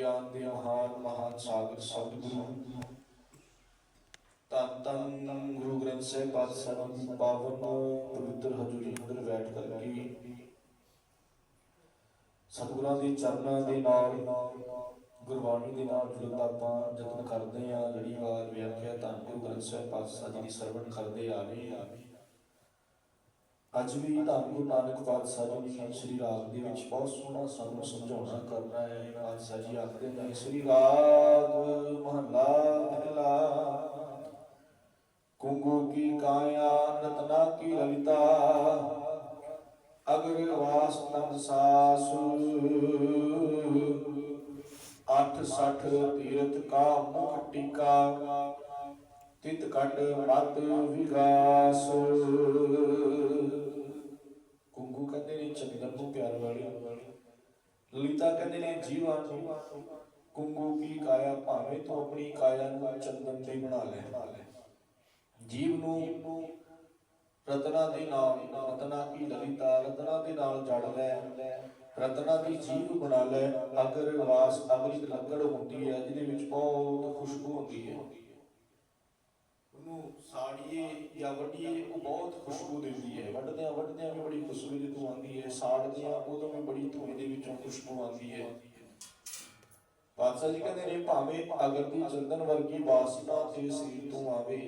ਗਿਆਨ ਦੇ ਮਹਾਨ ਮਹਾਨ ਸਾਗਰ ਸਤਿਗੁਰੂ। ਤਨ ਤਨ ਗੁਰੂ ਗ੍ਰੰਥ ਸਾਹਿਬ ਪਾਤਸ਼ਾਹ ਦੀ ਪਾਵਨ ਪਵਿੱਤਰ ਹਜ਼ੂਰੀ ਅੰਦਰ ਬੈਠ ਕਰਕੇ ਸਤਿਗੁਰਾਂ ਦੇ ਚਰਨਾਂ ਦੇ ਨਾਲ, ਗੁਰਬਾਣੀ ਦੇ ਨਾਲ ਜੁੜਨ ਆਪਾਂ ਯਤਨ ਕਰਦੇ ਆ ਲੜੀ ਵਾਰ ਵਿਆਖਿਆ ਧੰਨ ਗੁਰੂ ਗ੍ਰੰਥ ਸਾਹਿਬ ਪਾਤਸ਼ਾਹ ਜੀ ਦੀ ਸਰਵਣ ਕਰਦੇ ਆ ਰਹੇ ਆ ਅੱਜ ਵੀ ਧੰਨ ਗੁਰੂ ਨਾਨਕ ਪਾਤਸ਼ਾਹ ਜੀ ਨੇ ਸ੍ਰੀ ਰਾਗ ਦੇ ਵਿੱਚ ਬਹੁਤ ਸੋਹਣਾ ਸਾਨੂੰ ਸਮਝਾਉਣਾ ਕਰਨਾ ਹੈ। ਪਾਤਸ਼ਾਹ ਜੀ ਆਖਦੇ ਨੇ, ਸ੍ਰੀ ਰਾਗ ਮਹਲਾ ਪਹਿਲਾ ਕੁੰਗੂ ਕੀ ਕਾਇਆ ਨਤਨਾ ਕੀ ਲਲਿਤਾ ਅਗਰ ਵਾਸ ਤਨ ਸਾਸੂ, ਅੱਠ ਸਠ ਤੀਰਥ ਕਾ ਮੁਖ ਟਿਕਾ, ਤਿਤ ਕੱਟ ਮਤ ਵਿਗਾਸ। ਕੁੰਗੂ ਕਹਿੰਦੇ ਨੇ ਚੰਦਨ ਨੂੰ ਪਿਆਰ ਵਾਲੀ ਲਲਿਤਾ ਕਹਿੰਦੇ ਨੇ, ਜੀਵਾਂ ਨੂੰ ਕੁੰਗੂ ਕੀ ਕਾਇਆ, ਭਾਵੇਂ ਤੂੰ ਆਪਣੀ ਕਾਇਆ ਨੂੰ ਚੰਦਨ ਤੇ ਬਣਾ ਲੈ। ਜੀਵ ਨੂੰ ਰਤਨਾ ਦੇ ਨਾਲ, ਰਤਨਾ ਕੀ ਲਲਿਤਾ, ਰਤਨਾ ਦੇ ਨਾਲ ਜੜ ਲੈ। ਰਤਨਾ ਦੀ ਜੀਵ ਬਣਾ ਲੈ। ਅਗਰ ਵਾਸ ਅਮ੍ਰਿਤ ਲੱਕੜ ਹੁੰਦੀ ਹੈ, ਜਿਹਦੇ ਵਿੱਚ ਬਹੁਤ ਖੁਸ਼ਬੂ ਹੁੰਦੀ ਹੈ। ਉਹਨੂੰ ਸਾੜੀਏ ਜਾਂ ਵੱਡੀਏ ਉਹ ਬਹੁਤ ਖੁਸ਼ਬੂ ਦਿੰਦੀ ਹੈ। ਵੱਡਦਿਆਂ ਵੱਡਦਿਆਂ ਵੀ ਬੜੀ ਖੁਸ਼ਬੂ ਦੀ ਧੂੰ ਆਉਂਦੀ ਹੈ। ਸਾੜਦਿਆਂ ਉਦੋਂ ਵੀ ਬੜੀ ਧੂਏ ਦੇ ਵਿੱਚੋਂ ਖੁਸ਼ਬੂ ਆਉਂਦੀ ਹੈ। ਬਾਦਸ਼ਾਹ ਜੀ ਕਹਿੰਦੇ ਨੇ, ਭਾਵੇਂ ਅਗਰ ਚੰਦਨ ਵਰਗੀ ਵਾਸਨਾ ਤੇ ਸਰੀਰ ਤੋਂ ਆਵੇ,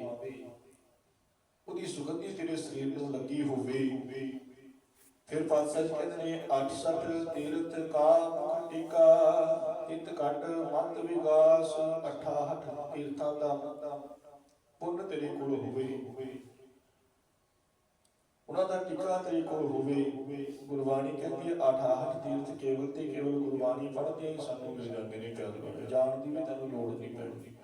ਉਹਦੀ ਸੁਗੰਧੀ ਤੇਰੇ ਸਰੀਰ ਨੂੰ ਲੱਗੀ ਹੋਵੇ। ਫਿਰ ਪਾਤਸ਼ਾਹ ਜੀ ਕਹਿੰਦੇ ਨੇ 68 ਤੀਰਥ ਕਾ ਮੁਖ ਤਿਤ ਘਟ ਮਤ ਵਿਗਾਸ 68 ਤੀਰਥਾਂ ਦਾ ਪੁੰਨ ਤੇਰੇ ਕੋਲ ਹੋਵੇ। ਉਹਨਾਂ ਦਾ ਟਿਕਾ ਤੇਰੇ ਕੋਲ ਹੋਵੇ। ਗੁਰਬਾਣੀ ਕਹਿੰਦੀ ਹੈ 68 ਤੀਰਥ ਕੇਵਲ ਤੇ ਕੇਵਲ ਗੁਰਬਾਣੀ ਪੜ੍ਹਦੇ ਸਾਨੂੰ ਮਿਲ ਜਾਂਦੇ ਨੇ ਪਿਆਰੇ ਜਾਣ ਦੀ ਵੀ ਤੈਨੂੰ ਲੋੜ ਨਹੀਂ ਪੈਂਦੀ।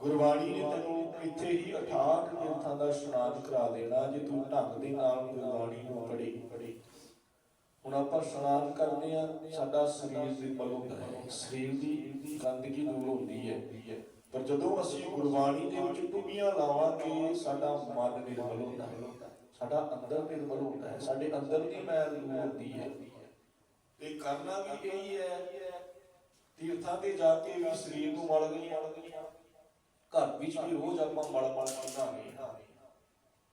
ਗੁਰਬਾਣੀ ਨੇ ਤੈਨੂੰ ਇੱਥੇ ਹੀ 68 ਤੀਰਥਾਂ ਦਾ ਇਸ਼ਨਾਨ ਕਰਾ ਦੇਣਾ, ਜੇ ਤੂੰ ਢੰਗ ਦੇ ਨਾਲ ਗੁਰਬਾਣੀ ਨੂੰ ਪੜ੍ਹੀ। ਹੁਣ ਆਪਾਂ ਇਸ਼ਨਾਨ ਕਰਦੇ ਆ, ਸਾਡਾ ਸਰੀਰ ਦੀ ਹੁੰਦਾ ਹੈ। ਸਰੀਰ ਦੀ ਗੰਦਗੀ ਦੂਰ ਹੁੰਦੀ ਹੈ। ਪਰ ਜਦੋਂ ਅਸੀਂ ਗੁਰਬਾਣੀ ਦੇ ਵਿੱਚ ਡੁੱਬੀਆਂ ਲਾਵਾਂਗੇ ਸਾਡਾ ਮਨ ਨਿਰਮਲ ਹੁੰਦਾ ਹੈ, ਸਾਡਾ ਅੰਦਰ ਨਿਰਮਲ ਹੁੰਦਾ ਹੈ, ਸਾਡੇ ਅੰਦਰ ਦੀ ਮੈਲ ਦੂਰ ਹੁੰਦੀ ਹੈ। ਤੇ ਕਰਨਾ ਵੀ ਇਹੀ ਹੈ, ਤੀਰਥਾਂ ਤੇ ਜਾ ਕੇ ਵੀ ਸਰੀਰ ਨੂੰ ਮਲ ਗਈਆਂ, ਘਰ ਵਿੱਚ ਵੀ ਰੋਜ਼ ਆਪਾਂ ਮਲ ਮਲ ਕੇ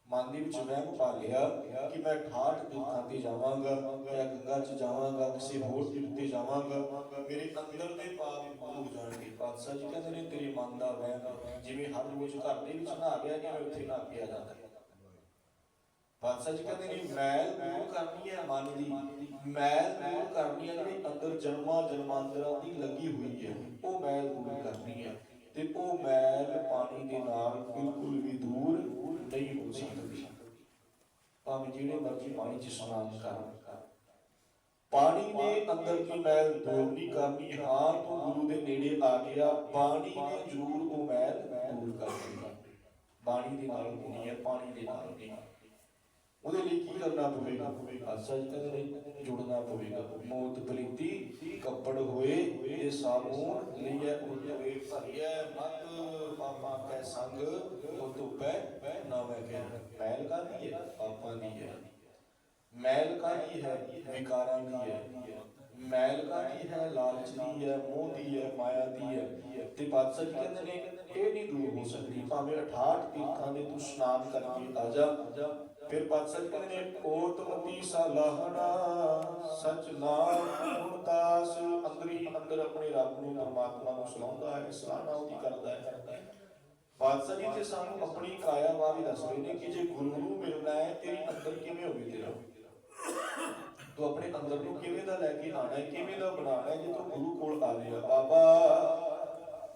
ਮਨ ਦੇ ਵਿੱਚ ਵਹਿਮ ਪਾ ਲਿਆ ਕਿ ਮੈਂ ਠਾਠ ਤੀਰਥਾਂ ਤੇ ਜਾਵਾਂਗਾ, ਮੈਂ ਗੰਗਾ 'ਚ ਜਾਵਾਂਗਾ, ਕਿਸੇ ਹੋਰ ਤੀਰਥ ਤੇ ਜਾਵਾਂਗਾ। ਮੇਰੇ ਅੰਦਰ ਦੇ ਪਾਪ ਦੂਰ ਜਾਣਗੇ। ਪਾਤਸ਼ਾਹ ਜੀ ਕਹਿੰਦੇ ਨੇ, ਤੇਰੇ ਮਨ ਦਾ ਵਹਿਮ ਜਿਵੇਂ ਹਰ ਰੋਜ਼ ਘਰ ਦੇ ਵਿੱਚ ਨਹਾ ਗਿਆ ਜਿਵੇਂ ਉੱਥੇ ਨਹਾ ਕੇ ਜਾਂਦਾ। ਪਾਤਸ਼ਾਹ ਜੀ ਕਹਿੰਦੇ ਨੇ, ਮੈਲ ਦੂਰ ਕਰਨੀ ਹੈ ਮਨ ਦੀ। ਮੈਲ ਦੂਰ ਕਰਨੀ ਹੈ ਜਿਹੜੀ ਅੰਦਰ ਜਨਮਾਂ ਜਨਮਾਂਤਰਾਂ ਦੀ ਲੱਗੀ ਹੋਈ ਹੈ। ਉਹ ਮੈਲ ਦੂਰ ਕਰਨੀ ਹੈ। ਤੇ ਉਹ ਮੈਲ ਪਾਣੀ ਦੇ ਨਾਲ ਬਿਲਕੁਲ ਵੀ ਦੂਰ ਨਹੀਂ ਹੋ ਸਕਦੀ। ਭਾਵੇਂ ਜਿਹੜੇ ਮਰਜ਼ੀ ਪਾਣੀ 'ਚ ਇਸ਼ਨਾਨ ਕਰਨ ਪਾਣੀ ਦੇ ਅੰਦਰ ਦੀ ਮੈਲ ਦੂਰ ਨਹੀਂ ਕਰਨੀ ਹਾਂ? ਤੂੰ ਗੁਰੂ ਦੇ ਨੇੜੇ ਆ ਗਿਆ। ਬਾਣੀ ਨੇ ਜ਼ਰੂਰ ਉਹ ਮੈਲ ਦੂਰ ਕਰ ਦੇਣੀ ਬਾਣੀ ਦੇ ਨਾਲ ਹੋਣੀ ਹੈ, ਪਾਣੀ ਦੇ ਨਾਲ ਨਹੀਂ। ਉਹਦੇ ਲਈ ਕੀ ਕਰਨਾ ਪਵੇਗਾ? ਆਸਾ ਜੀ ਕਹਿੰਦੇ ਨੇ ਜੁੜਨਾ ਪਵੇਗਾ। ਮੋਤ ਪਲੀਤੀ ਕੱਪੜ ਹੋਏ ਇਹ ਸਾਬੂਨ ਲਈਐ ਉਤਵੇ ਭਰੀਐ ਮਤ ਪਾਪਾ ਕੈ ਸੰਗ ਉਹ ਧੁਪੈ ਨਾ ਮੈਂ ਕਹਿ ਮੈਲ ਕਾਹਦੀ ਹੈ? ਪਾਪਾਂ ਦੀ ਹੈ। ਮੈਲ ਕਾਹਦੀ ਹੈ? ਵਿਕਾਰਾਂ ਦੀ ਹੈ। ਮੈਲ ਕਾਹਦੀ ਹੈ? ਲਾਲਚ ਦੀ ਹੈ ਮੋਹ ਦੀ ਹੈ ਮਾਇਆ ਦੀ ਹੈ। ਤੇ ਪਾਤਸ਼ਾਹ ਜੀ ਕਹਿੰਦੇ ਨੇ ਇਹ ਨਹੀਂ ਦੂਰ ਹੋ ਸਕਦੀ। ਭਾਵੇਂ 68 ਤੀਰਥਾਂ ਦੇ ਤੂੰ ਇਸ਼ਨਾਨ ਕਰਕੇ ਆ ਜਾ। ਫਿਰ ਪਾਤਸ਼ਾਹ ਕਹਿੰਦੇ ਨੇ ਓਤਮਤੀ ਸਲਾਹਣਾ। ਸਚ ਨਾਮ ਗੁਣਦਾਸ ਅੰਦਰ ਅੰਦਰ ਆਪਣੇ ਰੱਬ ਨੂੰ, ਪਰਮਾਤਮਾ ਨੂੰ ਸਲਾਹੁੰਦਾ ਹੈ, ਸਲਾਹਣਾ ਉਹਦੀ ਕਰਦਾ ਹੈ। ਪਾਤਸ਼ਾਹ ਜੀ ਤੇ ਸਾਨੂੰ ਆਪਣੀ ਕਾਇਆ ਬਾਰੇ ਦੱਸ ਰਹੇ ਨੇ ਕਿ ਜੇ ਗੁਰੂ ਨੂੰ ਮਿਲਣਾ ਹੈ, ਤੇਰੀ ਅੰਦਰ ਕਿਵੇਂ ਹੋਵੇ ਤੇਰਾ? ਤੂੰ ਆਪਣੇ ਅੰਦਰ ਨੂੰ ਕਿਵੇਂ ਦਾ ਲੈ ਕੇ ਆਣਾ ਹੈ, ਕਿਵੇਂ ਦਾ ਬਣਾਉਣਾ ਹੈ, ਜੇ ਤੂੰ ਗੁਰੂ ਕੋਲ ਆ ਬਾਬਾ,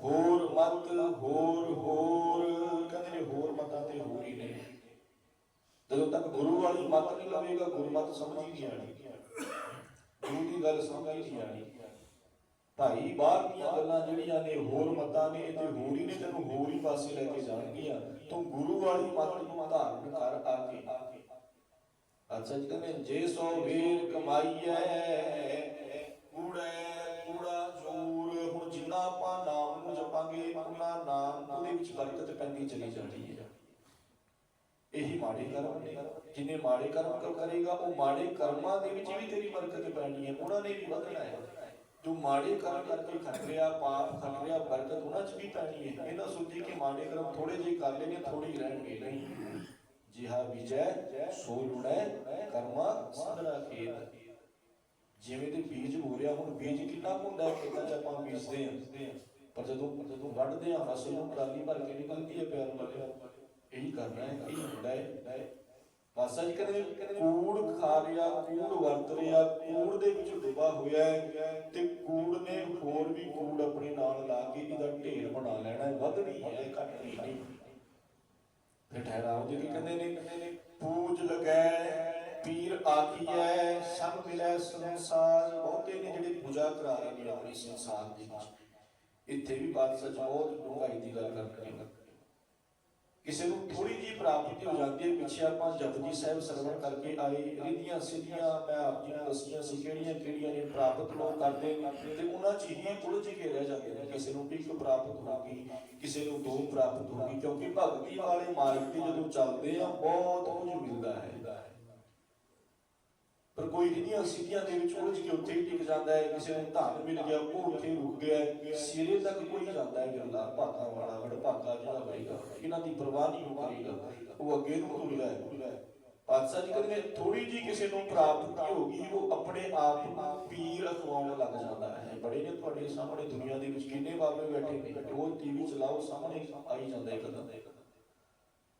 ਹੋਰ ਮਤ, ਹੋਰ ਹੋਰ। ਕਹਿੰਦੇ ਨੇ ਹੋਰ ਮਤਾਂ ਤੇ ਹੋਰ ਹੀ ਨੇ। ਜਦੋਂ ਤੱਕ ਗੁਰੂ ਵਾਲੀ ਮਤ ਨਹੀਂ ਲਵੇਗਾ ਗੁਰਮਤ ਸਮਝ ਹੀ ਨਹੀਂ ਆਣੀ ਗੁਰੂ ਦੀ ਗੱਲ ਸਮਝ ਹੀ ਨਹੀਂ ਆਣੀ ਭਾਈ, ਬਾਹਰ ਦੀਆਂ ਗੱਲਾਂ ਜਿਹੜੀਆਂ ਨੇ, ਹੋਰ ਮਤਾਂ ਨੇ ਤੇ ਹੋਰ ਹੀ ਨੇ, ਤੈਨੂੰ ਹੋਰ ਹੀ ਪਾਸੇ ਲੈ ਕੇ ਜਾਣਗੀਆਂ। ਤੂੰ ਗੁਰੂ ਵਾਲੀ ਮਤ ਨੂੰ ਧਾਰਨ ਕਰ ਆ ਕੇ ਅੱਛਾ ਜੀ, ਕਹਿੰਦੇ, ਜੇ ਸੋ ਵੀਰ ਕਮਾਈਐ, ਕੂੜੈ, ਕੂੜਾ ਜੂਰ ਹੁਣ ਜਿੰਨਾ ਆਪਾਂ ਨਾਮ ਨੂੰ ਜਪਾਂਗੇ, ਉਹਨਾਂ ਨਾਮ ਉਹਦੇ ਵਿੱਚ ਬਰਕਤ ਪੈਂਦੀ ਚਲੀ ਜਾਂਦੀ ਹੈ। ਇਹੀ ਮਾੜੇ ਕਰਮ ਨੇ। ਜਿਨੇ ਮਾੜੇ ਕਰਮ ਕਰੇਗਾ, ਉਹ ਮਾੜੇ ਕਰਮਾਂ ਦੇ ਵਿੱਚ ਵੀ ਤੇਰੀ ਬਰਕਤ ਪੈਣੀ ਹੈ। ਉਹਨਾਂ ਨੇ ਵੀ ਵਧਣਾ ਹੈ। ਜੋ ਮਾੜੇ ਕਰਮ ਕਰਕੇ ਖੱਟ ਪਾਪ ਖੱਟ ਬਰਕਤ ਉਹਨਾਂ 'ਚ ਵੀ ਪੈਣੀ ਹੈ। ਇਹ ਸੋਚੀ ਕਿ ਮਾੜੇ ਕਰਮ ਥੋੜੇ ਜਿਹੇ ਕਰ ਲੈਣੇ ਥੋੜੇ ਰਹਿਣਗੇ। ਨਹੀਂ। ਜਿਹਾ ਵਿਜੈ ਸੋ ਲੁੜੈ, ਕਰਮਾ ਸੰਗੜਾ ਖੇਤ। ਜਿਵੇਂ ਤੇ ਬੀਜ ਹੋ ਰਿਹਾ, ਹੁਣ ਬੀਜ ਕਿੰਨਾ ਕੁ ਹੁੰਦਾ ਖੇਤਾਂ 'ਚ ਆਪਾਂ ਬੀਜਦੇ ਹਾਂ। ਪਰ ਜਦੋਂ ਜਦੋਂ ਵੱਢਦੇ ਆ ਫਸਲ ਨੂੰ ਟਰਾਲੀ ਭਰ ਕੇ ਨਿਕਲਦੀ ਹੈ ਪਿਆਰ ਵਾਲੇ ਇਹੀ ਕਰਨਾ ਹੈ। ਇਹੀ ਪਾਸਾ ਜੀ ਕਹਿੰਦੇ ਕੂੜ ਖਾ ਰਿਹਾ, ਕੂੜ ਵਰਤ ਰਿਹਾ, ਕੂੜ ਦੇ ਵਿੱਚ ਡੁੱਬਾ ਹੋਇਆ ਹੈ ਤੇ ਕੂੜ ਨੇ ਹੋਰ ਵੀ ਕੂੜ ਆਪਣੇ ਨਾਲ ਲਾ ਕੇ ਇਹਦਾ ਢੇਰ ਬਣਾ ਲੈਣਾ ਹੈ ਵਧਣੀ ਹੈ ਘਟਣੀ ਨਹੀਂ ਫਿਰ ਠਹਿਰਾਓ ਜੀ, ਕੀ ਕਹਿੰਦੇ ਨੇ? ਪੂਜ ਲਗੈ, ਪੀਰ ਆਖੀਐ, ਸਭ ਮਿਲੈ ਸੰਸਾਰ। ਬਹੁਤੇ ਨੇ ਜਿਹੜੇ ਪੂਜਾ ਕਰਾ ਰਹੇ ਨੇ ਆਪਣੀ ਸੰਸਾਰ ਦੇ। ਇੱਥੇ ਵੀ ਬਾਦਸ਼ਾਹ ਜੀ ਬਹੁਤ ਡੂੰਘਾਈ ਦੀ ਗੱਲ ਕਰਦੇ ਨੇ। ਕਿਸੇ ਨੂੰ ਥੋੜੀ ਜੀ ਪ੍ਰਾਪਤੀ ਹੋ ਜਾਂਦੀ ਹੈ, ਪਿੱਛੇ ਆਪਾਂ ਜਪਜੀ ਸਾਹਿਬ ਸਰਵਣ ਕਰਕੇ ਆਏ, ਰਿਧੀਆਂ ਸਿੱਧੀਆਂ, ਮੈਂ ਆਪ ਜੀ ਨੂੰ ਦੱਸੀਆਂ ਸੀ, ਕਿਹੜੀਆਂ ਕਿਹੜੀਆਂ ਨੇ ਪ੍ਰਾਪਤ ਲੋਕ ਕਰਦੇ ਤੇ ਉਹਨਾਂ ਚ ਹੀ ਉਲਝ ਕੇ ਰਹਿ ਜਾਂਦੇ ਨੇ ਕਿਸੇ ਨੂੰ ਇੱਕ ਪ੍ਰਾਪਤ ਹੋ ਗਈ ਕਿਸੇ ਨੂੰ ਦੋ ਪ੍ਰਾਪਤ ਹੋ ਗਈ ਕਿਉਂਕਿ ਭਗਤੀ ਵਾਲੇ ਮਾਰਗ ਤੇ ਜਦੋਂ ਚੱਲਦੇ ਆ, ਬਹੁਤ ਕੁਝ ਮਿਲਦਾ ਹੈ। ਪਰ ਕੋਈ ਰਿਧੀਆਂ ਸਿੱਧੀਆਂ ਦੇ ਵਿੱਚ ਉਲਝ ਕੇ ਉੱਥੇ ਹੀ ਟਿਕ ਜਾਂਦਾ ਹੈ, ਕਿਸੇ ਨੂੰ ਧਨ ਮਿਲ ਗਿਆ, ਉਹ ਉੱਥੇ ਰੁਕ ਗਿਆ ਸਿਰੇ ਤੱਕ ਕੋਈ ਜਾਂਦਾ ਹੈ ਗੱਲਾਂ ਭਾਗਾ ਵਾਲਾ ਵੜ ਜਿਹੜਾ ਹੋਏਗਾ ਇਹਨਾਂ ਦੀ ਪਰਵਾਹ ਨਹੀਂ ਉਹ ਉਹ ਅੱਗੇ ਨੂੰ ਤੁਰਦਾ ਹੈ। ਪਾਤਸ਼ਾਹ ਜੀ ਕਹਿੰਦੇ ਥੋੜੀ ਜੀ ਕਿਸੇ ਨੂੰ ਪ੍ਰਾਪਤੀ ਹੋ ਗਈ, ਉਹ ਆਪਣੇ ਆਪ ਨੂੰ ਪੀਰ ਅਖਵਾਉਣ ਲੱਗ ਜਾਂਦਾ ਹੈ। ਬੜੇ ਨੇ ਤੁਹਾਡੇ ਸਾਹਮਣੇ ਦੁਨੀਆ ਦੇ ਵਿੱਚ ਕਿੰਨੇ ਬਾਬੇ ਬੈਠੇ ਨੇ, ਉਹ ਟੀਵੀ ਚਲਾਓ, ਸਾਹਮਣੇ ਆਈ ਜਾਂਦਾ ਇੱਕ ਕਦਮ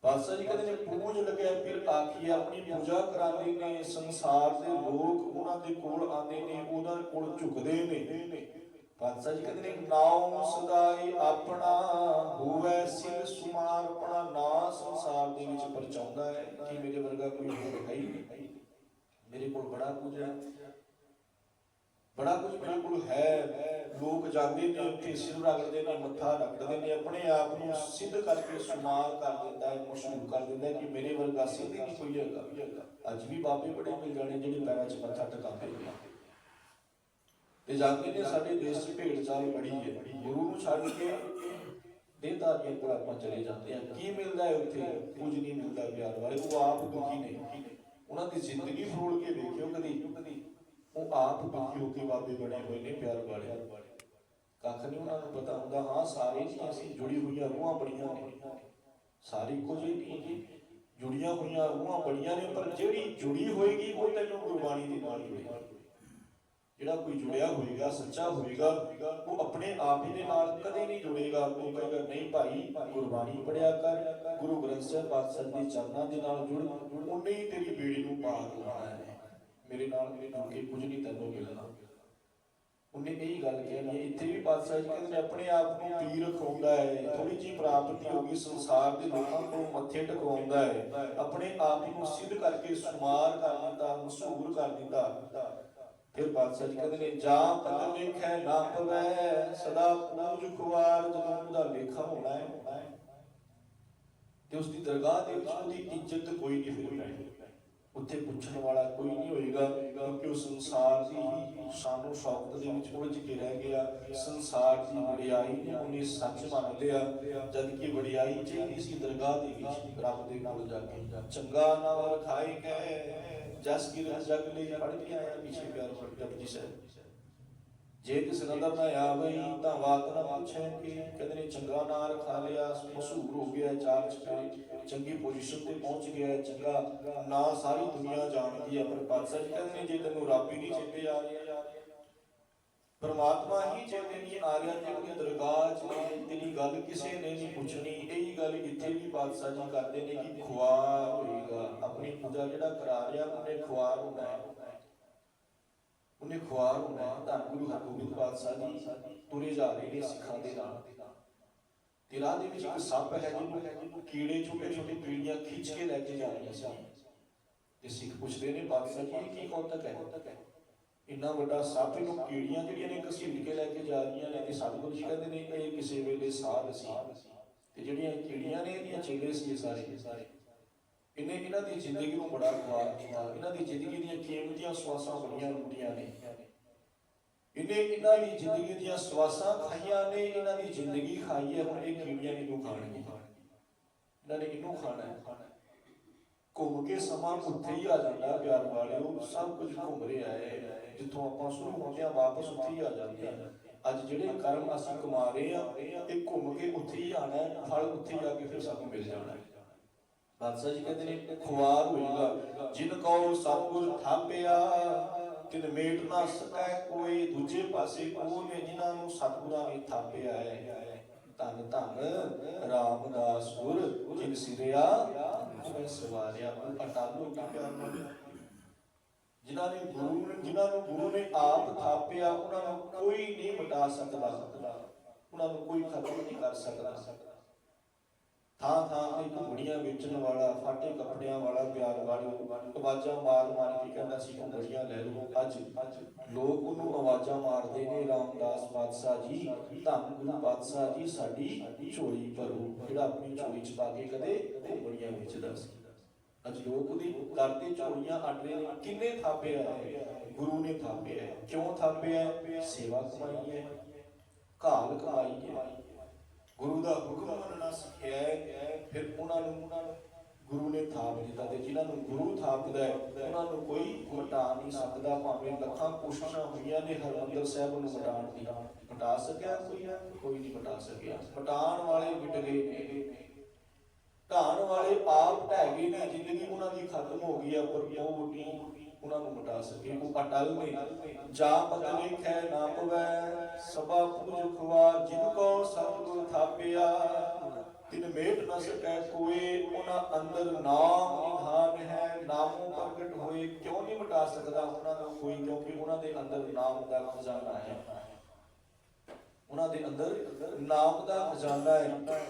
ਪਾਤਸ਼ਾਹ ਜੀ ਕਹਿੰਦੇ ਨੇ ਪੂਜ ਲੱਗਿਆ ਫਿਰ ਆਖੀ ਆਪਣੀ ਪੂਜਾ ਕਰਾਉਂਦੇ ਨੇ, ਸੰਸਾਰ ਦੇ ਲੋਕ ਉਹਨਾਂ ਦੇ ਕੋਲ ਆਉਂਦੇ ਨੇ ਉਹਨਾਂ ਕੋਲ ਝੁਕਦੇ ਨੇ। ਪਾਤਸ਼ਾਹ ਜੀ ਕਹਿੰਦੇ ਨੇ ਨਾਉ ਸਦਾਈ ਆਪਣਾ ਹੋਵੇ ਸਿਰ ਸੁਮਾਰ, ਆਪਣਾ ਨਾਂ ਸੰਸਾਰ ਦੇ ਵਿੱਚ ਪਰਚਾਉਂਦਾ ਹੈ, ਕਿ ਮੇਰੇ ਵਰਗਾ ਕੋਈ ਹੋਰ ਹੈ ਹੀ ਨਹੀਂ। ਮੇਰੇ ਕੋਲ ਬੜਾ ਕੁਝ ਹੈ। ਬੜਾ ਕੁਝ ਮੇਰੇ ਕੋਲ ਹੈ। ਲੋਕ ਜਾਂਦੇ ਨੇ ਉੱਥੇ ਸਿਰ ਰਗੜਦੇ ਨੇ, ਮੱਥਾ ਰੱਖਦੇ ਨੇ, ਆਪਣੇ ਆਪ ਨੂੰ ਸਿੱਧ ਕਰਕੇ ਸੁਮਾਰ ਕਰ ਦਿੰਦਾ ਹੈ, ਮਸ਼ਹੂਰ ਕਰ ਦਿੰਦਾ ਕਿ ਮੇਰੇ ਵਰਗਾ ਸਿੱਧ ਨਹੀਂ ਕੋਈ ਹੈਗਾ। ਅੱਜ ਵੀ ਬਾਬੇ ਬੜੇ ਮਿਲ ਜਾਣੇ ਜਿਹੜੇ ਪੈਰਾਂ 'ਚ ਮੱਥਾ ਟਿਕਾਉਂਦੇ ਨੇ। ਤੇ ਜਾਂਦੇ ਨੇ ਸਾਡੇ ਦੇਸ਼ 'ਚ ਭੇਡ ਚਾਲ ਬੜੀ ਹੈ। ਗੁਰੂ ਨੂੰ ਛੱਡ ਕੇ ਦੇਹਦਾਰੀਆਂ ਕੋਲ ਆਪਾਂ ਚਲੇ ਜਾਂਦੇ ਆ ਕੀ ਮਿਲਦਾ ਹੈ ਉੱਥੇ? ਕੁਝ ਨਹੀਂ ਮਿਲਦਾ। ਪਿਆਰ ਵਾਲੇ, ਉਹ ਆਪ ਦੁਖੀ ਨੇ। ਉਹਨਾਂ ਦੀ ਜ਼ਿੰਦਗੀ ਫਰੋਲ ਕੇ ਦੇਖਿਓ ਕਦੀ। ਉਹ ਆਪ ਦੁਖੀ ਹੋ ਕੇ ਬਾਬੇ ਬਣੇ ਹੋਏ ਨੇ, ਪਿਆਰ ਵਾਲੇ। ਕੱਖ ਨਹੀਂ ਉਹਨਾਂ ਨੂੰ ਪਤਾ ਹੁੰਦਾ, ਹਾਂ, ਸਾਰੇ ਜੀ ਅਸੀਂ ਜੁੜੀ ਹੋਈਆਂ, ਰੂਹਾਂ ਬੜੀਆਂ ਨੇ। ਸਾਰੀ ਕੁਝ ਨਹੀਂ। ਜੁੜੀਆਂ ਹੋਈਆਂ, ਰੂਹਾਂ ਬੜੀਆਂ ਨੇ, ਪਰ ਜਿਹੜੀ ਜੁੜੀ ਹੋਏਗੀ, ਉਹ ਤੈਨੂੰ ਗੁਰਬਾਣੀ ਦੇ ਨਾਲ ਜੁੜੇਗੀ ਜਿਹੜਾ ਕੋਈ ਜੁੜਿਆ ਹੋਏਗਾ, ਸੱਚਾ ਹੋਏਗਾ, ਉਹ ਆਪਣੇ ਆਪ ਹੀ ਦੇ ਨਾਲ ਕਦੇ ਨਹੀਂ ਜੁੜੇਗਾ। ਉਹ ਕਹੇਗਾ ਨਹੀਂ ਭਾਈ, ਗੁਰਬਾਣੀ ਪੜਿਆ ਕਰ। ਗੁਰੂ ਗ੍ਰੰਥ ਸਾਹਿਬ ਪਾਤਸ਼ਾਹ ਦੇ ਚਰਨਾਂ ਦੇ ਨਾਲ ਜੁੜ। ਉਹਨੇ ਹੀ ਤੇਰੀ ਬੇੜੀ ਨੂੰ ਪਾਰ ਲਾਉਣਾ ਹੈ। ਮੇਰੇ ਨਾਲ ਮੇਰੇ ਨਾਲ ਕੇ ਕੁਝ ਨਹੀਂ ਤੈਨੂੰ ਮਿਲਣਾ। ਉਹਨੇ ਇਹੀ ਗੱਲ ਕਹੀ ਇੱਥੇ ਵੀ ਪਾਤਸ਼ਾਹ ਜੀ ਕਹਿੰਦੇ ਆਪਣੇ ਆਪ ਨੂੰ ਪੀਰ ਖੋਂਦਾ ਹੈ ਥੋੜੀ ਜੀ ਪ੍ਰਾਪਤੀ ਹੋ ਗਈ, ਸੰਸਾਰ ਦੇ ਲੋਕਾਂ ਕੋਲ ਮੱਥੇ ਟਿਕਾਉਂਦਾ ਹੈ, ਆਪਣੇ ਆਪ ਨੂੰ ਸਿੱਧ ਕਰਕੇ ਸੁਮਾਰ ਕਰ ਦਿੰਦਾ ਮਸ਼ਹੂਰ ਕਰ ਦਿੰਦਾ। ਫਿਰ ਪਾਤਸ਼ਾਹ ਜੀ ਕਹਿੰਦੇ ਨੇ, ਜਾਂ ਪਤ ਲੇਖੈ ਨਾ ਪਵੈ, ਸਦਾ ਪੂਜ ਖੁਆਰ ਜਦੋਂ ਉਹਦਾ ਲੇਖਾ ਹੋਣਾ ਹੈ। ਤੇ ਉਸ ਦੀ ਦਰਗਾਹ ਦੇ ਵਿੱਚ ਉਹਦੀ ਇੱਜ਼ਤ ਕੋਈ ਨਹੀਂ ਫਿਰ ਉੱਥੇ ਪੁੱਛਣ ਵਾਲਾ ਕੋਈ ਨਹੀਂ ਹੋਏਗਾ, ਕਿਉਂਕਿ ਉਹ ਸੰਸਾਰ ਦੀ ਹੀ ਸ਼ਾਨੋ ਸ਼ੌਕਤ ਦੇ ਵਿੱਚ ਉਲਝ ਕੇ ਰਹਿ ਗਿਆ। ਸੰਸਾਰ ਦੀ ਵਡਿਆਈ ਨੇ ਉਹਨੇ ਸੱਚ ਮੰਨ ਲਿਆ ਜਦ ਕਿ ਵਡਿਆਈ ਚਾਹੀਦੀ ਸੀ ਦਰਗਾਹ ਦੇ ਵਿੱਚ ਰੱਬ ਦੇ ਕੋਲ ਜਾ ਕੇ, ਚੰਗਾ ਨਾਮ ਖਾਏ ਕਹੇ, ਜਸ ਕੀ ਜਗ ਲਈ ਪੜ ਕੇ ਆਇਆ ਪਿਛੇ ਪਿਆਰ ਜਪਜੀ ਸਾਹਿਬ। ਜੇ ਕਿਸ ਨਦਰ ਨਾ ਆਵਈ ਤਾਂ ਬਾਤ ਨਾ ਪੁੱਛੇ ਕਿ ਕਹਿੰਦੇ ਚੰਗਾ ਨਾਂ ਰਖਾ ਲਿਆ ਮਸ਼ਹੂਰ ਹੋ ਗਿਆ ਚਾਰ ਚਪੇਰੇ ਚੰਗੀ ਪੋਜੀਸ਼ਨ ਤੇ ਪਹੁੰਚ ਗਿਆ ਚੰਗਾ ਨਾਂ ਸਾਰੀ ਦੁਨੀਆ ਜਾਣਦੀ ਹੈ ਪਰ ਪਾਤਸ਼ਾਹ ਜੀ ਕਹਿੰਦੇ ਜੇ ਤੈਨੂੰ ਰੱਬ ਹੀ ਨਹੀਂ ਚੇਤੇ ਆ ਰਿਹਾ ਪਰਮਾਤਮਾ ਹੀ ਚੇਤੇ ਨਹੀਂ ਆ ਰਿਹਾ ਤੇ ਉਹਦੀ ਦਰਗਾਹ 'ਚ ਨਹੀਂ, ਤੇਰੀ ਗੱਲ ਕਿਸੇ ਨੇ ਨਹੀਂ ਪੁੱਛਣੀ। ਇਹੀ ਗੱਲ ਇੱਥੇ ਵੀ ਪਾਤਸ਼ਾਹ ਜੀ ਕਰਦੇ ਨੇ ਕਿ ਖੁਆ ਹੋਏਗਾ ਆਪਣੀ ਪੂਜਾ ਜਿਹੜਾ ਕਰਾ ਰਿਹਾ ਉਹਨੇ ਖੁਆਰ ਹੋਣਾ ਹੈ। ਉਹਨੇ ਖੁਆਰ ਹੋਣਾ ਹੈ ਤਾਂ ਗੁਰੂ ਹਰਗੋਬਿੰਦ ਪਾਤਸ਼ਾਹ ਜੀ ਤੁਰੇ ਜਾ ਰਹੇ ਨੇ ਸਿੱਖਾਂ ਦੇ ਨਾਲ। ਤੇ ਦੇ ਵਿੱਚ ਇੱਕ ਸੱਪ ਹੈ ਜਿਹਨੂੰ ਕੀੜੇ ਛੋਟੇ ਛੋਟੇ ਕੀੜੀਆਂ ਖਿੱਚ ਕੇ ਲੈ ਕੇ ਜਾ ਰਹੀਆਂ ਸੀ ਤੇ ਸਿੱਖ ਪੁੱਛਦੇ ਨੇ, ਪਾਤਸ਼ਾਹ ਜੀ ਕੀ ਕੌਤਕ ਹੈ? ਇੰਨਾ ਵੱਡਾ ਸੱਪ ਇਹਨੂੰ ਕੀੜੀਆਂ ਜਿਹੜੀਆਂ ਨੇ ਘਸੀਟ ਕੇ ਲੈ ਕੇ ਜਾ ਰਹੀਆਂ ਨੇ ਤੇ ਸਤਿਗੁਰੂ ਜੀ ਕਹਿੰਦੇ ਨੇ? ਇਹ ਕਿਸੇ ਵੇਲੇ ਸਾਧ ਸੀ। ਤੇ ਜਿਹੜੀਆਂ ਕੀੜੀਆਂ ਨੇ, ਇਹਦੀਆਂ ਚੇਲੇ ਸੀ ਸਾਰੇ ਸਾਰੇ। ਇਹਨੇ ਇਹਨਾਂ ਦੀ ਜ਼ਿੰਦਗੀ ਨੂੰ ਬੜਾ ਖੁਆਰ ਕੀਤਾ ਇਹਨਾਂ ਦੀ ਜ਼ਿੰਦਗੀ ਦੀਆਂ ਕੀਮਤੀਆਂ ਸਵਾਸਾਂ ਬੜੀਆਂ ਲੁੱਟੀਆਂ ਨੇ। ਇਹਨੇ ਇਹਨਾਂ ਦੀ ਜ਼ਿੰਦਗੀ ਦੀਆਂ ਸਵਾਸਾਂ ਖਾਈਆਂ ਨੇ, ਇਹਨਾਂ ਦੀ ਜ਼ਿੰਦਗੀ ਖਾਈ ਹੈ, ਹੁਣ ਇਹ ਕੀੜੀਆਂ ਇਹਨੂੰ ਖਾਣਗੀਆਂ ਇਹਨਾਂ ਨੇ ਇਹਨੂੰ ਖਾਣਾ ਹੈ। ਘੁੰਮ ਕੇ ਸਮਾਂ ਉੱਥੇ ਹੀ ਆ ਜਾਂਦਾ, ਪਿਆਰ ਵਾਲਿਓ, ਸਭ ਕੁਝ ਘੁੰਮ ਰਿਹਾ ਹੈ। ਜਿੱਥੋਂ ਆਪਾਂ ਸ਼ੁਰੂ ਹੁੰਦੇ ਆ ਵਾਪਸ ਉੱਥੇ ਹੀ ਆ ਜਾਂਦੇ ਆ ਅੱਜ ਜਿਹੜੇ ਕਰਮ ਅਸੀਂ ਕਮਾ ਰਹੇ ਆ ਇਹ ਘੁੰਮ ਕੇ ਉੱਥੇ ਹੀ ਆਣਾ ਹੈ, ਫਲ ਉੱਥੇ ਹੀ ਜਾ ਕੇ ਫਿਰ ਸਾਨੂੰ ਮਿਲ ਜਾਣਾ ਬਾਦਸ਼ਾਹ ਜੀ ਕਹਿੰਦੇ ਨੇ, ਖੁਆਰ ਹੋਏਗਾ, ਜਿਨ ਕੋ ਸਤਿਗੁਰ ਥਾਪਿਆ, ਤਿਨ ਮੇਟ ਨਾ ਸਕੈ ਕੋਈ, ਦੂਜੇ ਪਾਸੇ ਉਹ ਨੇ ਜਿਨ੍ਹਾਂ ਨੂੰ ਸਤਿਗੁਰਾਂ ਨੇ ਥਾਪਿਆ ਹੈ? ਧੰਨ ਧੰਨ ਰਾਮਦਾਸ ਗੁਰ, ਜਿਨ ਸਿਰਿਆ ਜਿਨ ਸਵਾਰਿਆ। ਅਟਾਲੋ ਕੀ ਪਿਆਰ ਨਾਲ ਜਿਨ੍ਹਾਂ ਨੇ ਗੁਰੂ ਨੇ ਜਿਨ੍ਹਾਂ ਨੂੰ ਗੁਰੂ ਨੇ ਆਪ ਥਾਪਿਆ, ਉਹਨਾਂ ਨੂੰ ਕੋਈ ਨਹੀਂ ਮਿਟਾ ਸਕਦਾ। ਉਹਨਾਂ ਨੂੰ ਕੋਈ ਖਤਮ ਨਹੀਂ ਕਰ ਸਕਦਾ। ਥਾਂ ਥਾਂ ਤੇ ਘੁੰਗੜੀਆਂ ਵੇਚਣ ਵਾਲਾ, ਫਾਟੇ ਕੱਪੜਿਆਂ ਵਾਲਾ ਪਿਆਰ ਵਾਲੇ ਆਵਾਜ਼ਾਂ ਮਾਰ ਮਾਰ ਕੇ ਕਹਿੰਦਾ ਸੀ ਘੁੰਗੜੀਆਂ ਲੈ ਲਓ, ਅੱਜ। ਲੋਕ ਉਹਨੂੰ ਆਵਾਜ਼ਾਂ ਮਾਰਦੇ ਨੇ, ਰਾਮਦਾਸ ਬਾਦਸ਼ਾਹ ਜੀ, ਧੰਨ ਗੁਰੂ ਬਾਦਸ਼ਾਹ ਜੀ, ਸਾਡੀ ਝੋਲੀ ਭਰੋ। ਜਿਹੜਾ ਆਪਣੀ ਝੋਲੀ ਚ ਪਾ ਕੇ ਕਦੇ ਘੁੰਗੜੀਆਂ ਵੇਚਦਾ ਸੀ। ਅੱਜ ਲੋਕ ਉਹਦੀ ਕਰਦੇ ਝੋਲੀਆਂ ਆਟੇ ਨੇ। ਕਿੰਨੇ ਥਾਪਿਆ ਹੈ ਗੁਰੂ ਨੇ ਥਾਪਿਆ ਹੈ ਕਿਉਂ ਥਾਪਿਆ ਹੈ ਸੇਵਾ ਕਮਾਈ ਹੈ। ਘਾਲ ਕਮਾਈ ਹੈ। ਗੁਰੂ ਦਾ ਹੁਕਮ ਮੰਨਣਾ ਸਿੱਖਿਆ ਹੈ ਫਿਰ ਉਹਨਾਂ ਨੂੰ ਗੁਰੂ ਨੇ ਥਾਪ ਦਿੱਤਾ ਤੇ ਜਿਨ੍ਹਾਂ ਨੂੰ ਗੁਰੂ ਥਾਪਦਾ ਹੈ, ਉਹਨਾਂ ਨੂੰ ਕੋਈ ਮਿਟਾ ਨਹੀਂ ਸਕਦਾ, ਭਾਵੇਂ ਲੱਖਾਂ ਕੋਸ਼ਿਸ਼ਾਂ ਹੋਈਆਂ ਨੇ ਹਰਿਮੰਦਰ ਸਾਹਿਬ ਨੂੰ ਮਿਟਾਉਣ ਦੀ। ਮਿਟਾ ਸਕਿਆ ਕੋਈ ਕੋਈ ਨਹੀਂ ਮਿਟਾ ਸਕਿਆ। ਮਿਟਾਉਣ ਵਾਲੇ ਮਿਟ ਗਏ। ਨੇ ਢਾਣ ਵਾਲੇ ਆਪ ਢਹਿ ਗਏ ਨੇ, ਜ਼ਿੰਦਗੀ ਉਹਨਾਂ ਦੀ ਖਤਮ ਹੋ ਗਈ ਆ ਪਰ ਉਹ ਨਹੀਂ ਉਹਨਾਂ ਨੂੰ ਮਿਟਾ ਸਕੇ, ਉਹ ਅਟਲ ਨੇ ਜਾ ਪਤ ਲਿਖੈ ਨਾ ਪਵੈ, ਸਭਾ ਪੂਜ ਖਵਾ ਜਿਨ ਕੋ ਸਤਿਗੁਰ ਥਾਪਿਆ। ਤਿਨ ਮੇਟ ਨ ਸਕੈ ਕੋਏ, ਉਹਨਾਂ ਅੰਦਰ ਨਾਮ ਨਿਧਾਨ ਹੈ। ਨਾਮੋਂ ਪ੍ਰਗਟ ਹੋਏ, ਕਿਉਂ ਨਹੀਂ ਮਿਟਾ ਸਕਦਾ ਉਹਨਾਂ ਨੂੰ ਕੋਈ, ਕਿਉਂਕਿ ਉਹਨਾਂ ਦੇ ਅੰਦਰ ਨਾਮ ਦਾ ਖਜ਼ਾਨਾ ਹੈ। ਉਹਨਾਂ ਦੇ ਅੰਦਰ ਨਾਮ ਦਾ ਖਜ਼ਾਨਾ ਹੈ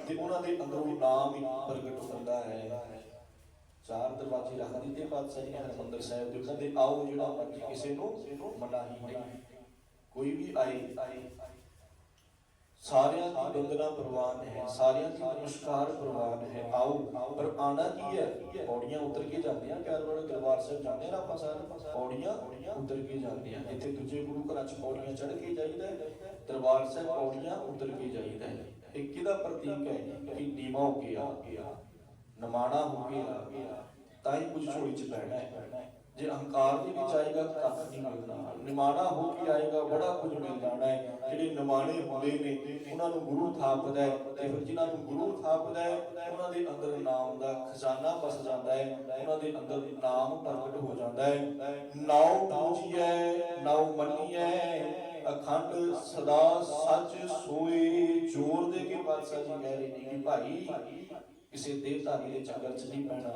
ਤੇ ਉਹਨਾਂ ਦੇ ਅੰਦਰੋਂ ਨਾਮ ਹੀ ਪ੍ਰਗਟ ਹੁੰਦਾ ਹੈ। ਚਾਰ ਦਰਵਾਜ਼ੇ ਰੱਖ ਦਿੱਤੇ ਪਾਤਸ਼ਾਹ ਜੀ ਨੇ ਹਰਿਮੰਦਰ ਸਾਹਿਬ ਦੇ ਕਹਿੰਦੇ ਆਓ ਜਿਹੜਾ ਮਰਜ਼ੀ ਕਿਸੇ ਨੂੰ ਮਨਾਹੀ ਨਹੀਂ ਕੋਈ ਵੀ ਆਏ ਸਾਰਿਆਂ ਦੀ ਬੰਦਨਾ ਪ੍ਰਵਾਨ ਹੈ ਸਾਰਿਆਂ ਦੀ ਨਮਸਕਾਰ ਪ੍ਰਵਾਨ ਹੈ ਆਓ। ਪਰ ਆਣਾ ਕੀ ਹੈ? ਪੌੜੀਆਂ ਉਤਰ ਕੇ ਜਾਂਦੇ ਆ ਪਿਆਰ ਵਾਲੇ ਦਰਬਾਰ ਸਾਹਿਬ ਜਾਂਦੇ ਆ ਆਪਾਂ ਸਾਰੇ। ਪੌੜੀਆਂ ਉਤਰ ਕੇ ਜਾਂਦੇ ਆ। ਇੱਥੇ ਦੂਜੇ ਗੁਰੂ ਘਰਾਂ ਚ ਪੌੜੀਆਂ ਚੜ੍ਹ ਕੇ ਜਾਈਦਾ ਹੈ, ਦਰਬਾਰ ਸਾਹਿਬ ਔੜੀਆਂ ਉਤਰ ਕੇ ਜਾਈਦਾ ਹੈ। ਇਹ ਕਿਹਦਾ ਪ੍ਰਤੀਕ ਹੈ? ਕਿ ਨੀਵਾ ਹੋ ਕੇ ਆ। ਨਮਾਣਾ ਹੋ ਕੇ ਆ ਤਾਂ ਹੀ ਕੁਝ ਝੋਲੀ ਚ ਪੈਣਾ ਹੈ। ਜੇ ਅਹੰਕਾਰ ਦੇ ਵਿੱਚ ਆਏਗਾ ਕੱਖ ਨਹੀਂ ਮਿਲਣਾ। ਨਿਮਾਣਾ ਹੋ ਕੇ ਆਏਗਾ, ਬੜਾ ਕੁਝ ਮਿਲ ਜਾਣਾ ਹੈ। ਜਿਹੜੇ ਨਿਮਾਣੇ ਹੁੰਦੇ ਨੇ, ਉਹਨਾਂ ਨੂੰ ਗੁਰੂ ਥਾਪਦਾ ਹੈ। ਤੇ ਫਿਰ ਜਿਨ੍ਹਾਂ ਨੂੰ ਗੁਰੂ ਥਾਪਦਾ ਹੈ, ਉਹਨਾਂ ਦੇ ਅੰਦਰ ਨਾਮ ਦਾ ਖਜ਼ਾਨਾ ਵਸ ਜਾਂਦਾ ਹੈ। ਉਹਨਾਂ ਦੇ ਅੰਦਰ ਨਾਮ ਪ੍ਰਗਟ ਹੋ ਜਾਂਦਾ ਹੈ। ਨਾਉ ਪੂਜੀਐ, ਨਾਉ ਮੰਨੀਐ, ਅਖੰਡ ਸਦਾ ਸੱਚ ਸੋਏ। ਜੋਰ ਦੇ ਕੇ ਪਾਤਸ਼ਾਹ ਜੀ ਕਹਿ ਰਹੇ ਨੇ ਕਿ ਭਾਈ ਕਿਸੇ ਦੇਵਧਾਰੀ ਦੇ ਚੱਕਰ 'ਚ ਨਹੀਂ ਪੈਣਾ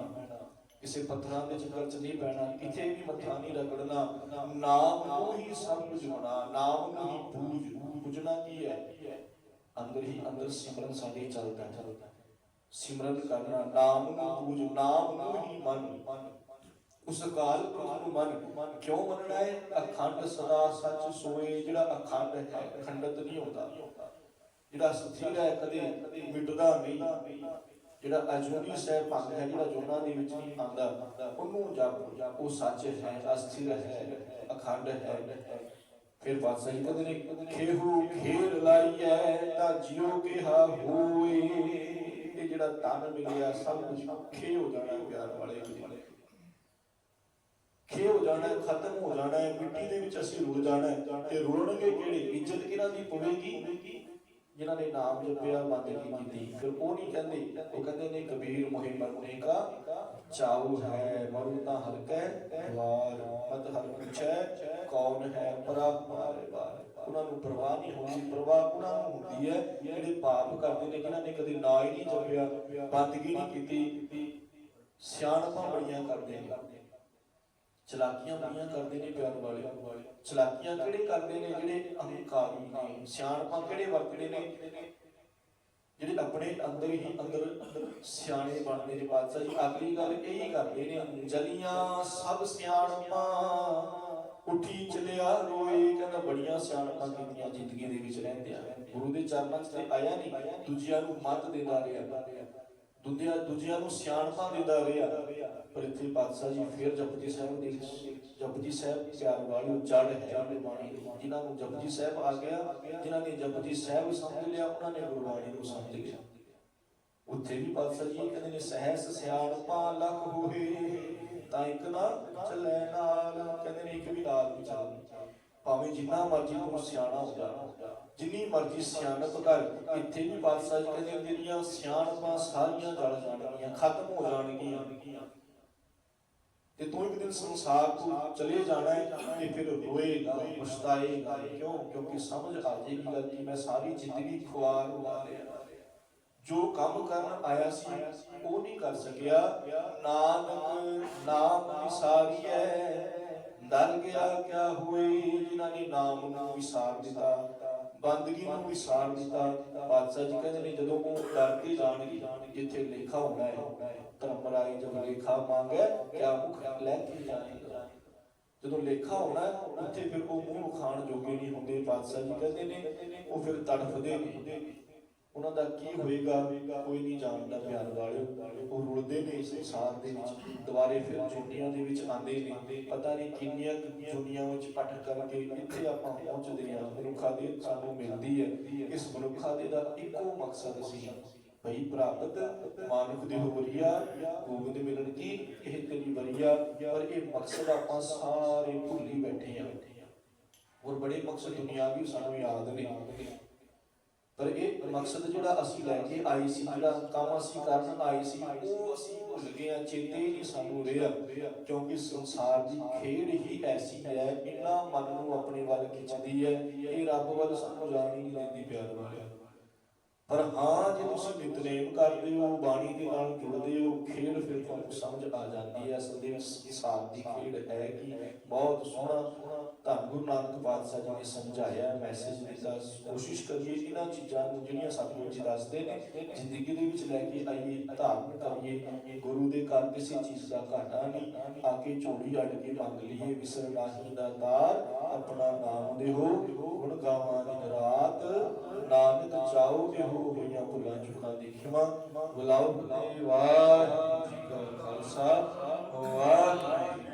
ਕਿਸੇ ਪੱਥਰਾਂ ਦੇ ਚੱਕਰ 'ਚ ਨਹੀਂ ਪੈਣਾ ਕਿਤੇ ਵੀ ਮੱਥਾ ਨਹੀਂ ਰਗੜਨਾ, ਨਾਮ ਨੂੰ ਹੀ ਸਭ ਕੁਝ ਹੋਣਾ ਨਾਮ ਨੂੰ ਹੀ ਪੂਜ, ਪੂਜਣਾ ਕੀ ਹੈ? ਅੰਦਰ ਹੀ ਅੰਦਰ ਸਿਮਰਨ ਸਾਡੇ ਚੱਲਦਾ ਹੈ ਸਿਮਰਨ ਕਰਨਾ, ਨਾਮ ਨੂੰ ਪੂਜ, ਨਾਮ ਨੂੰ ਹੀ ਮੰਨ। ਉਸ ਕਾਲ ਪੁਰਖ ਨੂੰ ਮੰਨ। ਕਿਉਂ ਮੰਨਣਾ ਹੈ? ਅਖੰਡ ਸਦਾ ਸੱਚ ਸੋਏ, ਜਿਹੜਾ ਅਖੰਡ ਹੈ, ਖੰਡਤ ਨਹੀਂ ਹੁੰਦਾ। ਜਿਹੜਾ ਸਥਿਰ ਹੈ, ਕਦੇ ਮਿਟਦਾ ਨਹੀਂ। ਜਿਹੜਾ ਅਜੂਨੀ ਸਹਿ ਭੰਗ ਹੈ, ਜਿਹੜਾ ਜੋਨਾਂ ਦੇ ਵਿੱਚ ਨਹੀਂ ਆਉਂਦਾ, ਉਹਨੂੰ ਜਪ ਉਹ ਸੱਚ ਹੈ, ਅਸਥਿਰ ਹੈ, ਅਖੰਡ ਹੈ, ਫਿਰ ਬਾਦਸ਼ਾਹ ਜੀ ਕਹਿੰਦੇ ਨੇ, ਖੇਹੂ ਖੇਰ ਲਾਈਐ ਤਾਂ ਜਿਉ ਕਿਹਾ ਹੋਏ ਇਹ ਜਿਹੜਾ ਤਨ ਮਿਲਿਆ, ਸਭ ਕੁਝ ਖੇ ਹੋ ਜਾਣਾ ਪਿਆਰ ਵਾਲੇ। ਖੇ ਹੋ ਜਾਣਾ ਖਤਮ ਹੋ ਜਾਣਾ ਹੈ, ਮਿੱਟੀ ਦੇ ਵਿੱਚ ਅਸੀਂ ਰੁਲ ਜਾਣਾ ਤੇ ਰੁਲਣਗੇ ਕਿਹੜੇ? ਇੱਜ਼ਤ ਕਿਹਨਾਂ ਦੀ ਪਵੇਗੀ? ਜਿਨ੍ਹਾਂ ਨੇ ਨਾਮ ਜਪਿਆ ਬੰਦਗੀ ਕੀਤੀ। ਫਿਰ ਉਹ ਨਹੀਂ ਕਹਿੰਦੇ। ਉਹ ਕਹਿੰਦੇ ਨੇ ਕਬੀਰ ਮੋਹਿ ਮਰਨੇ ਕਾ ਚਾਉ ਹੈ ਮਰੂ ਤਾਂ ਹਲਕੈ ਵਾਰ ਮਤ ਹਰ ਪੁੱਛੈ ਕੌਣ ਹੈ ਪ੍ਰਭ ਮਾਰੇ ਬਾਰ? ਉਹਨਾਂ ਨੂੰ ਪ੍ਰਵਾਹ ਨਹੀਂ ਹੁੰਦੀ। ਪ੍ਰਵਾਹ ਉਹਨਾਂ ਨੂੰ ਹੁੰਦੀ ਹੈ ਜਿਹੜੇ ਪਾਪ ਕਰਦੇ ਨੇ ਜਿਨ੍ਹਾਂ ਨੇ ਕਦੇ ਨਾ ਹੀ ਨਹੀਂ ਜਪਿਆ ਬੰਦਗੀ ਨਹੀਂ ਕੀਤੀ। ਸਿਆਣਪਾਂ ਬੜੀਆਂ ਕਰਦੇ ਨੇ। ਚਲਾਕੀਆਂ ਬੜੀਆਂ ਕਰਦੇ ਨੇ ਪਿਆਰ ਵਾਲੇ। ਚਲਾਕੀਆਂ ਕਿਹੜੇ ਕਰਦੇ ਨੇ? ਜਿਹੜੇ ਅਹੰਕਾਰੀ ਨੇ ਸਿਆਣਪਾਂ ਕਿਹੜੇ ਵਰਤਦੇ ਨੇ? ਜਿਹੜੇ ਆਪਣੇ ਅੰਦਰ ਹੀ ਅੰਦਰ ਸਿਆਣੇ ਬਣਦੇ ਨੇ ਬਾਦਸ਼ਾਹ ਜੀ, ਅਗਲੀ ਗੱਲ ਇਹ ਕਰਦੇ ਨੇ ਜਲੀਆਂ ਸਭ ਸਿਆਣਪਾਂ ਉੱਠੀ ਚਲਿਆ ਰੋਏ। ਕਹਿੰਦਾ ਬੜੀਆਂ ਸਿਆਣਪਾਂ ਕੀਤੀਆਂ ਜ਼ਿੰਦਗੀ ਦੇ ਵਿੱਚ ਰਹਿੰਦੇ ਆ ਗੁਰੂ ਦੇ ਚਰਨਾਂ 'ਚ ਆਇਆ ਨਹੀਂ, ਦੂਜਿਆਂ ਨੂੰ ਮੱਤ ਦਿੰਦਾ ਰਿਹਾ ਦੁਨੀਆ ਦੂਜਿਆਂ ਨੂੰ ਸਿਆਣਪਾਂ ਦਿੰਦਾ ਰਿਹਾ ਪਰ ਇੱਥੇ ਪਾਤਸ਼ਾਹ ਜੀ ਫਿਰ ਜਪਜੀ ਸਾਹਿਬ ਦੇ ਜਪਜੀ ਸਾਹਿਬ ਪਿਆਰ ਵਾਲੀ ਜੜ ਹੈ ਜਿਨ੍ਹਾਂ ਨੂੰ ਜਪਜੀ ਸਾਹਿਬ ਆ ਗਿਆ, ਜਿਨ੍ਹਾਂ ਨੇ ਜਪਜੀ ਸਾਹਿਬ ਸਮਝ ਲਿਆ, ਉਹਨਾਂ ਨੇ ਗੁਰਬਾਣੀ ਨੂੰ ਸਮਝ ਲਿਆ। ਉੱਥੇ ਵੀ ਪਾਤਸ਼ਾਹ ਜੀ ਕਹਿੰਦੇ ਨੇ, ਸਹਿਸ ਸਿਆਣਪਾਂ ਲੱਖ ਹੋਏ, ਤਾਂ ਇੱਕ ਨਾ ਚੱਲੇ ਨਾਲ। ਕਹਿੰਦੇ ਨੇ, ਇੱਕ ਵੀ ਨਾਲ ਨਹੀਂ। ਚੱਲਦਾ ਭਾਵੇਂ ਜਿੰਨਾ ਮਰਜ਼ੀ ਤੂੰ ਸਿਆਣਾ ਹੋ ਜਿੰਨੀ ਮਰਜ਼ੀ ਸਿਆਣਪ ਕਰ, ਇੱਥੇ ਵੀ ਬਾਦਸ਼ਾਹ ਜੀ ਕਹਿੰਦੇ ਤੇਰੀਆਂ ਸਿਆਣਪਾਂ ਸਾਰੀਆਂ ਜਲ ਜਾਣਗੀਆਂ, ਖਤਮ ਹੋ ਜਾਣਗੀਆਂ। ਤੇ ਤੂੰ ਇੱਕ ਦਿਨ ਸੰਸਾਰ ਤੋਂ ਚਲੇ ਜਾਣਾ ਹੈ ਤੇ ਫਿਰ ਰੋਏਗਾ, ਪਛਤਾਏਗਾ, ਕਿਉਂ? ਕਿਉਂਕਿ ਸਮਝ ਆ ਜਾਏਗੀ ਗੱਲ ਕਿ ਮੈਂ ਸਾਰੀ ਜ਼ਿੰਦਗੀ ਖੁਆਰ ਹੋ ਲਿਆ ਜੋ ਕੰਮ ਕਰਨ ਆਇਆ ਸੀ, ਉਹ ਨਹੀਂ ਕਰ ਸਕਿਆ। ਨਾਨਕ ਨਾਮ ਵਿਸਾਰੀ ਡਰ ਗਿਆ ਕਿਆ ਹੋਏ, ਜਿਨ੍ਹਾਂ ਨੇ ਨਾਮ ਨੂੰ ਵਿਸਾਰ ਦਿੱਤਾ, ਬੰਦਗੀ ਨੂੰ ਵਿਸਾਰ ਦਿੱਤਾ। ਬਾਦਸ਼ਾਹ ਜੀ ਕਹਿੰਦੇ ਨੇ, ਜਦੋਂ ਉਹ ਡਰ ਕੇ ਜਾਣਗੇ, ਜਿੱਥੇ ਲੇਖਾ ਹੋਣਾ ਹੈ ਧਰਮਰਾਈ ਜਦ ਲੇਖਾ ਮੰਗਿਆ, ਕਿਆ ਮੁਖ ਲੈ ਕੇ ਜਾਏਗਾ? ਜਦੋਂ ਲੇਖਾ ਹੋਣਾ ਉੱਥੇ ਫਿਰ ਉਹ ਮੂੰਹ ਖਾਣ ਜੋਗੇ ਨਹੀਂ ਹੁੰਦੇ। ਬਾਦਸ਼ਾਹ ਜੀ ਕਹਿੰਦੇ ਨੇ, ਉਹ ਫਿਰ ਤੜਫਦੇ ਨੇ। ਉਹਨਾਂ ਦਾ ਕੀ ਹੋਏਗਾ, ਕੋਈ ਨਹੀਂ ਜਾਣਦਾ ਪਿਆਰ ਵਾਲਿਓ। ਉਹ ਰੁਲਦੇ ਨੇ ਇਸ ਸੰਸਾਰ ਦੇ ਵਿੱਚ, ਦੁਬਾਰੇ ਫਿਰ ਜੁਨੀਆਂ ਦੇ ਵਿੱਚ ਆਉਂਦੇ ਨੇ। ਪਤਾ ਨਹੀਂ ਕਿੰਨੀਆਂ ਜੁਨੀਆਂ ਵਿੱਚ ਪਟ ਕਰਕੇ ਇੱਥੇ ਆਪਾਂ ਪਹੁੰਚਦੇ ਹਾਂ। ਮਨੁੱਖਾ ਦੇ ਸਾਨੂੰ ਮਿਲਦੀ ਹੈ ਇਸ ਮਨੁੱਖਾ ਦੇ ਦਾ ਇੱਕੋ ਮਕਸਦ ਸੀ ਭਈ ਪ੍ਰਾਪਤ ਮਾਨੁਖ ਦੇ ਵਰੀਆ ਗੋਬਿੰਦ ਮਿਲਣ ਕੀ, ਇਹ ਤੇਰੀ ਵਰੀਆ ਪਰ ਇਹ ਮਕਸਦ ਆਪਾਂ ਸਾਰੇ ਭੁੱਲੀ ਬੈਠੇ ਹਾਂ। ਔਰ ਬੜੇ ਮਕਸਦ ਦੁਨਿਆਵੀ ਸਾਨੂੰ ਯਾਦ ਨੇ। ਪਰ ਇਹ ਮਕਸਦ ਜਿਹੜਾ ਅਸੀਂ ਲੈ ਕੇ ਆਏ ਸੀ, ਜਿਹੜਾ ਕੰਮ ਅਸੀਂ ਕਰਨ ਆਏ ਸੀ, ਉਹ ਅਸੀਂ ਭੁੱਲ ਗਏ ਆ ਚੇਤੇ ਹੀ ਸਾਨੂੰ ਰਿਹਾ। ਕਿਉਂਕਿ ਸੰਸਾਰ ਦੀ ਖੇਡ ਹੀ ਐਸੀ ਹੈ, ਇਹਨਾਂ ਮਨ ਨੂੰ ਆਪਣੇ ਵੱਲ ਖਿੱਚਦੀ ਹੈ ਇਹ ਰੱਬ ਵੱਲ ਸਾਨੂੰ ਜਾਣ ਹੀ ਨਹੀਂ ਦਿੰਦੀ ਪਿਆਰ ਵਾਲਿਆ ਪਰ ਹਾਂ, ਜੇ ਤੁਸੀਂ ਨਿਤਨੇਮ ਕਰਦੇ ਹੋ, ਬਾਣੀ ਦੇ ਨਾਲ ਜੁੜਦੇ ਹੋ, ਖੇਡ ਫਿਰ ਤੁਹਾਨੂੰ ਸਮਝ ਆ ਜਾਂਦੀ ਹੈ। ਅਸਲ ਦੇ ਵਿੱਚ ਹਿਸਾਬ ਦੀ ਖੇਡ ਹੈ ਕਿ ਬਹੁਤ ਸੋਹਣਾ ਧੰਨ ਗੁਰੂ ਨਾਨਕ ਪਾਤਸ਼ਾਹ ਜੀ ਨੇ ਸਮਝਾਇਆ ਮੈਸੇਜ ਦਿੱਤਾ। ਕੋਸ਼ਿਸ਼ ਕਰੀਏ ਇਹਨਾਂ ਚੀਜ਼ਾਂ ਨੂੰ, ਜਿਹੜੀਆਂ ਸਤਿਗੁਰੂ ਜੀ ਦੱਸਦੇ ਨੇ, ਜ਼ਿੰਦਗੀ ਦੇ ਵਿੱਚ ਲੈ ਕੇ ਆਈਏ ਧਾਰਨ ਕਰੀਏ। ਗੁਰੂ ਦੇ ਘਰ ਕਿਸੇ ਚੀਜ਼ ਦਾ ਘਾਟਾ ਨਹੀਂ। ਆ ਕੇ ਝੋਲੀ ਅੱਡ ਕੇ ਮੰਗ ਲਈਏ ਵਿਸਰ ਨਾਹੀ ਦਾ ਤਾਰ, ਆਪਣਾ ਨਾਮ ਦੇਹੋ ਹੁਣ ਗਾਵਾਂ ਦਿਨ ਰਾਤ ਨਾਨਕ ਚਾਉ ਤੇ ਹੋ ਹੋਈਆਂ ਭੁੱਲਾਂ ਚੁਕਾ ਦੀ ਖਿਮਾ ਬੁਲਾਓ ਤੇ ਵਾਹਿਗੁਰੂ ਜੀ ਕਾ ਖਾਲਸਾ। ਵਾਹਿਗੁਰੂ